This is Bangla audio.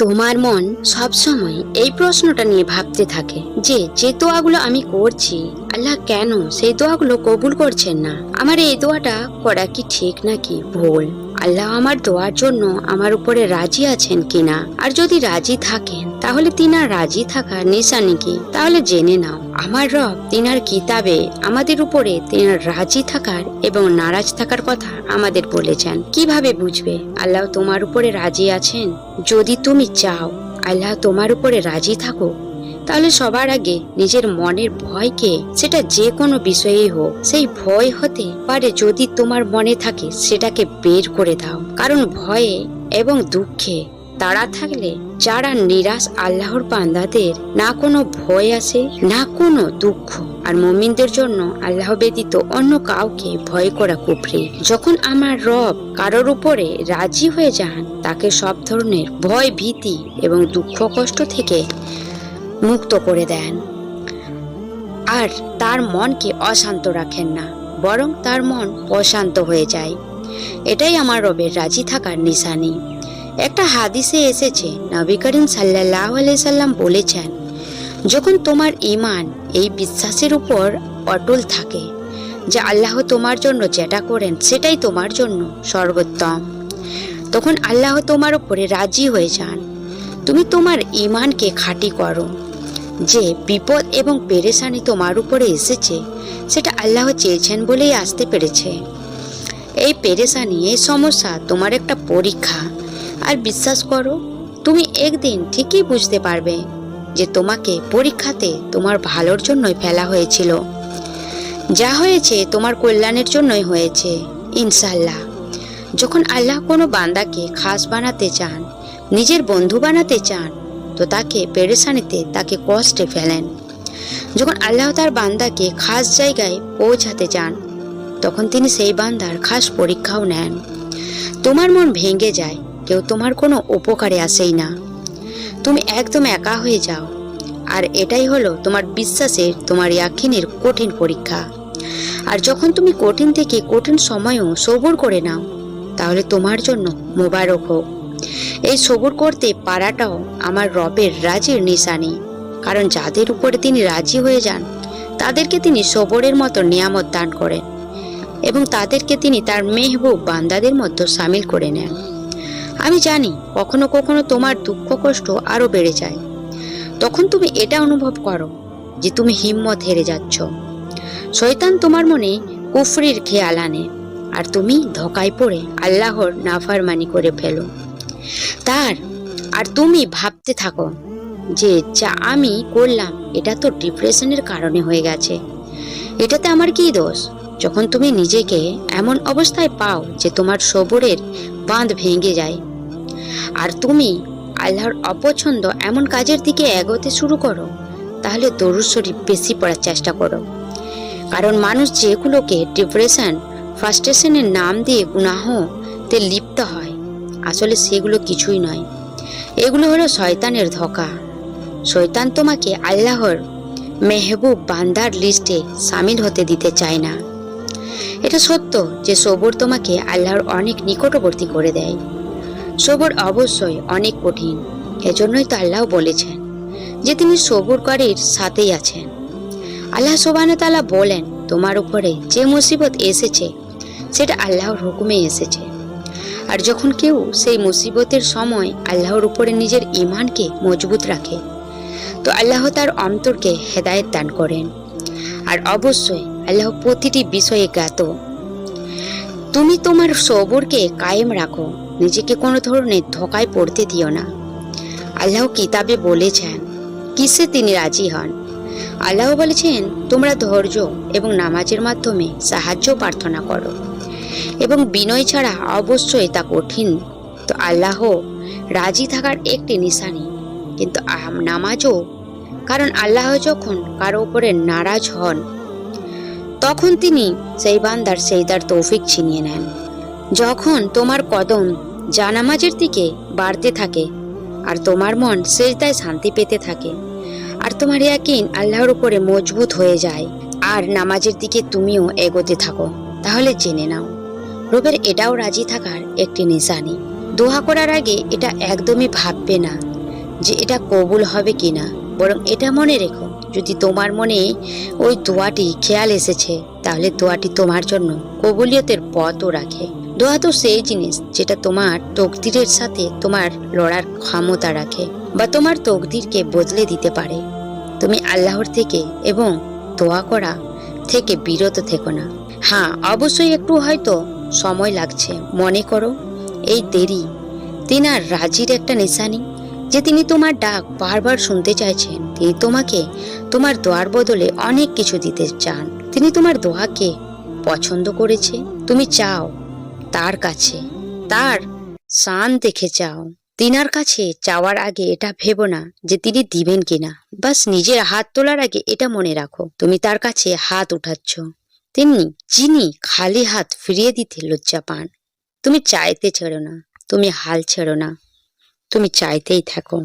তোমার মন সবসময় এই প্রশ্নটা নিয়ে ভাবতে থাকে যে যে দোয়াগুলো আমি করছি, আল্লাহ কেন সেই দোয়াগুলো কবুল করছেন না? আমার এই দোয়াটা করা কি ঠিক নাকি ভুল? আল্লাহ আমার দোয়ার জন্য আমার উপরে রাজি আছেন কিনা? আর যদি রাজি থাকেন, তাহলে তিনি রাজি থাকার নিশানি কি? তাহলে জেনে নাও। আমার রব তিনার কিতাবে আমাদের উপরে তিনার রাজি থাকার এবং নারাজ থাকার কথা আমাদের বলেছেন। কীভাবে বুঝবে? আল্লাহ তোমার উপরে রাজি আছেন? যদি তুমি চাও আল্লাহ তোমার উপরে রাজি থাকো তাহলে সবার আগে নিজের মনের ভয়কে, সেটা যে কোনো বিষয়েই হোক, সেই ভয় হতে পারে যদি তোমার মনে থাকে সেটাকে বের করে দাও। কারণ ভয়ে এবং দুঃখে তারা থাকলে যারা নিরাশ আল্লাহর বান্দাদের, না কোনো ভয় আসে না কোনো দুঃখ। আর মমিনদের জন্য আল্লাহ ব্যতীত অন্য কাউকে ভয় করা কুফরি। যখন আমার রব কারোর উপরে রাজি হয়ে যান, তাকে সব ধরনের ভয়, ভীতি এবং দুঃখ, কষ্ট থেকে মুক্ত করে দেন। আর তার মনকে অশান্ত রাখেন না, বরং তার মন অশান্ত হয়ে যায়। এটাই আমার রবের রাজি থাকার নিশানি। একটা হাদিসে এসেছে, নবী করিম সাল্লাহ সাল্লাম বলেছেন, যখন তোমার ইমান এই বিশ্বাসের উপর অটল থাকে, যে আল্লাহ তোমার জন্য যেটা করেন সেটাই তোমার জন্য সর্বোত্তম। তখন আল্লাহ তোমার উপরে রাজি হয়ে যান। তুমি তোমার ইমানকে খাঁটি করো। যে বিপদ এবং পেরেশানি তোমার উপরে এসেছে, সেটা আল্লাহ চেয়েছেন বলেই আসতে পেরেছে। এই পেরেশানি, এই সমস্যা তোমার একটা পরীক্ষা। আর বিশ্বাস করো, তুমি একদিন ঠিকই বুঝতে পারবে যে তোমাকে পরীক্ষাতে তোমার ভালোর জন্যই ফেলা হয়েছিল। যা হয়েছে তোমার কল্যাণের জন্যই হয়েছে ইনশাল্লাহ যখন আল্লাহ কোনো বান্দাকে খাস বানাতে চান, নিজের বন্ধু বানাতে চান, তো তাকে পেরেশানিতে তাকে কষ্টে ফেলেন। যখন আল্লাহ তার বান্দাকে খাস জায়গায় পৌঁছাতে চান, তখন তিনি সেই বান্দার খাস পরীক্ষাও নেন। তোমার মন ভেঙে যায় কেউ তোমার কোনো উপকারে আসেই না। তুমি একদম একা হয়ে যাও। আর এটাই হলো তোমার বিশ্বাসের, তোমার ইয়াকিনের কঠিন পরীক্ষা। আর যখন তুমি কঠিন থেকে কঠিন সময়ও সবুর করে নাও, তাহলে তোমার জন্য মোবারক হোক। এই সবুর করতে পারাটাও আমার রবের রাজির নিশানি। কারণ যাদের উপরে তিনি রাজি হয়ে যান, তাদেরকে তিনি সবরের মতো নিয়ামত দান করেন এবং তাদেরকে তিনি তার মেহবুব বান্দাদের মধ্যে সামিল করে নেন। আমি জানি কখনো কখনো তোমার দুঃখ কষ্ট আরও বেড়ে যায়। তখন তুমি এটা অনুভব করো যে তুমি হিম্মত হেরে যাচ্ছ। শয়তান তোমার মনে কুফরির খেয়াল আনে আর তুমি ধকায় পড়ে আল্লাহর নাফারমানি করে ফেলো। তার, আর তুমি ভাবতে থাকো যে যা আমি করলাম এটা তো ডিপ্রেশনের কারণে হয়ে গেছে। এটাতে আমার কি দোষ? যখন তুমি নিজেকে এমন অবস্থায় পাও যে তোমার সবরের বাঁধ ভেঙে যায়, আর তুমি আল্লাহর অপছন্দ এমন কাজের দিকে এগোতে শুরু করো, তাহলে দরুদ শরীফ বেশি পড়ার চেষ্টা করো। কারণ মানুষ যেগুলোকে ডিপ্রেশন ফ্রাস্ট্রেশনের নাম দিয়ে গুনাহ তে লিপ্ত হয়, আসলে সেগুলো কিছুই নয়। এগুলো হলো শয়তানের ধোকা। শয়তান তোমাকে আল্লাহর মেহবুব বান্দার লিস্টে সামিল হতে দিতে চায় না। এটা সত্য যে সবর তোমাকে আল্লাহর অনেক নিকটবর্তী করে দেয়। সবর অবশ্যই অনেক কঠিন, এজন্যই তো আল্লাহ বলেছেন যে তিনি সবরকারীর সাথেই আছেন। আল্লাহ সোবান তালা বলেন, তোমার উপরে যে মুসিবত এসেছে, সেটা আল্লাহর হুকুমে এসেছে। আর যখন কেউ সেই মুসিবতের সময় আল্লাহর উপরে নিজের ইমানকে মজবুত রাখে, তো আল্লাহ তার অন্তরকে হেদায়েত দান করেন। আর অবশ্যই আল্লাহ প্রতিটি বিষয়ে জ্ঞাত। তুমি তোমার সবরকে কায়েম রাখো, নিজেকে কোনো ধরনের ধোকায় পড়তে দিও না। আল্লাহ কিতাবে বলেছেন, কিসে তিনি রাজি হন? আল্লাহ বলেছেন, তোমরা ধৈর্য এবং নামাজের মাধ্যমে সাহায্য প্রার্থনা করো। এবং বিনয় ছাড়া অবশ্যই তা কঠিন। তো আল্লাহ রাজি থাকার একটি নিশানি। কিন্তু নামাজও কারণ আল্লাহ যখন কারও উপরে নারাজ হন তখন তিনি সেই বান্দার সেইদার তৌফিক ছিনিয়ে নেন। যখন তোমার কদম জানামাজের দিকে বাড়তে থাকে আর তোমার মন সেজদায় শান্তি পেতে থাকে আর তোমার ইয়াকিন আল্লাহর উপরে মজবুত হয়ে যায় আর নামাজের দিকে তুমিও এগোতে থাকো, তাহলে জেনে নাও, রবের এটাও রাজি থাকার একটি নিশানি। দোহা করার আগে এটা একদমই ভাববে না যে এটা কবুল হবে কিনা, বরং এটা মনে রেখো যদি তোমার মনে ওই দোয়াটি খেয়াল এসেছে, তাহলে দোয়াটি তোমার জন্য কবুলিয়তের পথও রাখে। দোয়া তো সেই জিনিস যেটা তোমার তকদিরের সাথে তোমার লড়ার ক্ষমতা রাখে বা তোমার তকদিরকে বদলে দিতে পারে। তুমি আল্লাহর থেকে এবং দোয়া করা থেকে বিরত থেকো না। হ্যাঁ অবশ্যই একটু হয়তো সময় লাগছে, মনে করো। এই দেরি তিনার রাজির একটা নিশানি, যে তিনি তোমার ডাক বারবার শুনতে চাইছেন, তিনি তোমাকে তোমার দোয়ার বদলে অনেক কিছু দিতে চান। তিনি তোমার দোয়াকে পছন্দ করেছে। তুমি চাও তার কাছে, তার শান দেখে চাও। তিনার কাছে চাওয়ার আগে এটা ভেবো না যে তিনি দিবেন কিনা। বাস নিজের হাত তোলার আগে এটা মনে রাখো, তুমি তার কাছে হাত উঠাচ্ছ। তিনি যিনি খালি হাত ফিরিয়ে দিতে লজ্জা পান, তুমি চাইতে ছেড়ো না, তুমি হাল ছেড়ো না, তুমি চাইতেই থাকো।